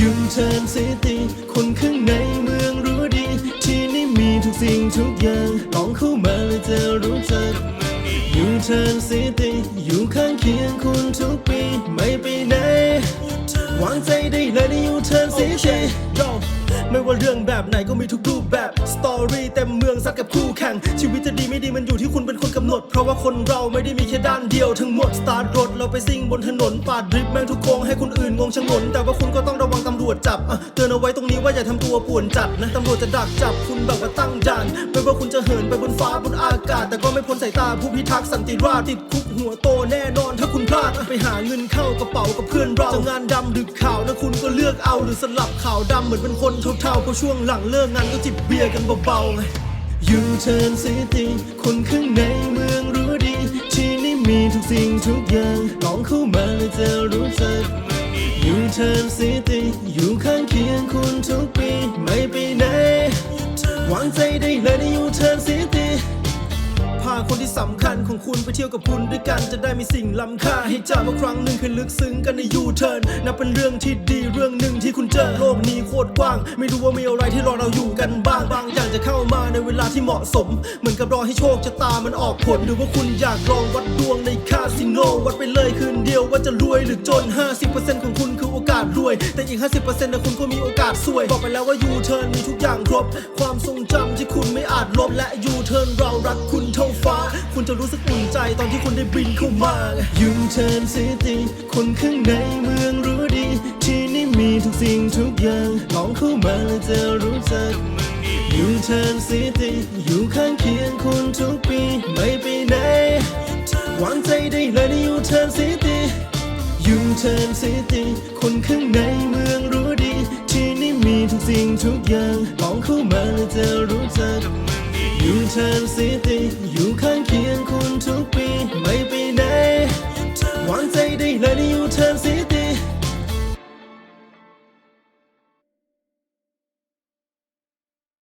ยูเทิร์นซิตี้คนข้างในเมืองรู้ดี ที่นี่มีทุกสิ่งทุกอย่างลองเข้ามาแล้วจะรู้จักยูเทิร์นซิตี้อยู่ข้างเคียงคุณทุกปี ไม่ไปไหนวางใจได้เลยในยูเทิร์นซิตี้ไม่ว่าเรื่องแบบไหนก็มีทุกรูปแบบ สตอรี่เต็มเมืองซัดกับคู่แข่ง ชีวิตจะดีไม่ดีมันอยู่ที่คุณเป็นคนกำหนด เพราะว่าคนเราไม่ได้มีแค่ด้านเดียวทั้งหมด สตาร์ทรถเราไปซิ่งบนถนนปาดดริฟต์แม่งทุกโค้งให้คนอื่นงงชะงน จับเตือนเอาไว้ตรงนี้ว่าอย่าทำตัวป่วนจัดนะตำรวจจะดักจับคุณแบบว่าตั้งด่าน ไม่ว่าคุณจะเหินไปบนฟ้าบนอากาศ แต่ก็ไม่พ้นสายตาผู้พิทักษ์สันติราษฎร์ติดคุกหัวโตแน่นอน ถ้าคุณพลาดไปหาเงินเข้ากระเป๋ากับเพื่อนเราจะงานดำหรือข่าวนะคุณก็เลือกเอาหรือสลับขาวดำเหมือนเป็นคนเท่าๆเพราะช่วงหลังเลิกงานก็จิบเบียร์กันเบาๆไงยูเทิร์นซิตี้คนข้างในเมืองรู้ดี ที่นี่มีทุกสิ่งทุกอย่างลองเข้ามาแล้วจะรู้จัก ยูเทิร์นซิตี้อยู่ข้างเคียงคุณทุกปีไม่ไปไหนวางใจได้เลยในยูเทิร์นซิตี้พาคนที่สำคัญของคุณไปเที่ยวกับคุณด้วยกันจะได้มีสิ่งล้ำค่าให้จำว่าครั้งหนึ่งเคยลึกซึ้งกันในยูเทิร์นนับเป็นเรื่องที่ดีเรื่องหนึ่งที่คุณเจอโลกนี้โคตรกว้าง ไม่รู้ว่ามีอะไรที่รอเราอยู่กันบ้างบางอย่างจะเข้ามาในเวลาที่เหมาะสม เหมือนกับรอให้โชคชะตามันออกผลหรือว่าคุณอยากลองวัดดวงในคาสิโนวัดไปเลยคืนเดียวว่าจะรวยหรือจน 50%ของคุณ คือโอกาสรวย แต่อีก 50%นะคุณก็มีโอกาสซวย บอกไปแล้วว่ายูเทิร์นมีทุกอย่างครบ ความทรงจำที่คุณไม่อาจลบและยูเทิร์นเรารักคุณเท่าฟ้า คุณจะรู้สึกอุ่นใจตอนที่คุณได้บินเข้ามายูเทิร์นซิตี้คนข้างในเมืองรู้ดี ที่นี่มีทุกสิ่งทุกอย่างลองเข้ามาแล้วจะรู้จักยูเทิร์นซิตี้ เทิร์นซิตี้คนข้างในเมืองรู้ดี ที่นี่มีทุกสิ่งทุกอย่างลองเข้ามาแล้วจะรู้จักยูเทิร์นซิตี้อยู่ข้าง